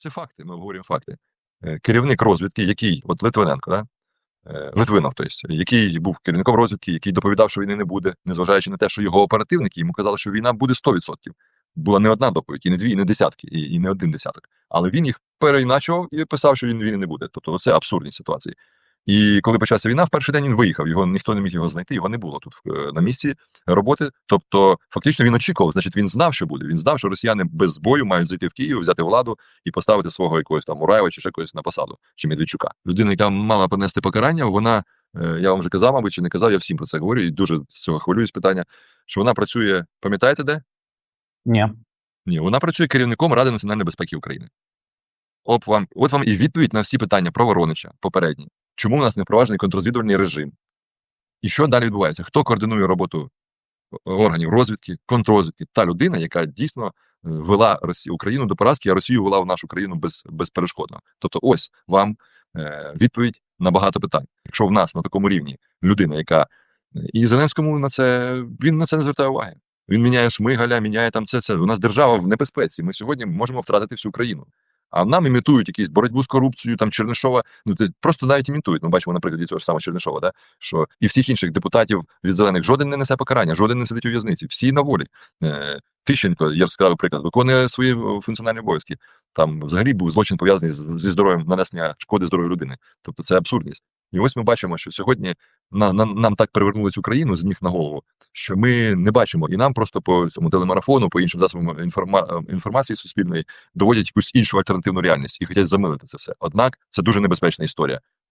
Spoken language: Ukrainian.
Це факти, ми обговорюємо факти. Е, Керівник розвідки, який, от Литвиненко, да? Е, Литвинов, тобто, який був керівником розвідки, який доповідав, що війни не буде, незважаючи на те, що його оперативники йому казали, що війна буде 100%. Була не одна доповідь, і не дві, і не десятки, і, і не один десяток. Але він їх переіначував і писав, що він війни не буде. Тобто це абсурдні ситуації. І коли почалася війна, в перший день він виїхав. Його ніхто не міг його знайти, його не було тут е, на місці роботи. Тобто, фактично він очікував, значить, він знав, що буде. Він знав, що росіяни без бою мають зайти в Київ, взяти владу і поставити свого якогось там Мураєва чи ще когось на посаду, чи Медведчука. Людина, яка мала понести покарання, вона е, я вам вже казав, мабуть, чи не казав, я всім про це говорю, і дуже з цього хвилююсь питання. Що вона працює, пам'ятаєте де? Ні. Ні, вона працює керівником Ради національної безпеки України. От вам, от вам і відповідь на всі питання про Воронича попередні. Чому у нас не впроваджений контррозвідувальний режим? І що далі відбувається? Хто координує роботу органів розвідки, контррозвідки? Та людина, яка дійсно е, вела Росію, Україну до поразки, а Росію вела в нашу країну без, безперешкодно. Тобто, ось вам е, відповідь на багато питань. Якщо в нас на такому рівні людина, яка і Зеленському на це він на це не звертає уваги. Він міняє шмигаля, міняє там це. це. У нас держава в небезпеці. Ми сьогодні можемо втратити всю країну. А нам імітують якісь боротьбу з корупцією, там Чернишова. Ну просто навіть імітують. Ми бачимо на прикладі цього ж самого Чернишова, да? що і всіх інших депутатів від зелених жоден не несе покарання, жоден не сидить у в'язниці. Всі на волі. Е, Тищенко, яскравий приклад, виконує свої е, функціональні обов'язки. Там взагалі був злочин пов'язаний зі здоров'ям нанесення шкоди здоров'ю людини. Тобто це абсурдність. І ось ми бачимо, що сьогодні на, на, нам так перевернули цю країну з ніг на голову, що ми не бачимо, і нам просто по цьому телемарафону, по іншим засобам інформа, інформації суспільної доводять якусь іншу альтернативну реальність і хочуть замилити це все. Однак це дуже небезпечна історія.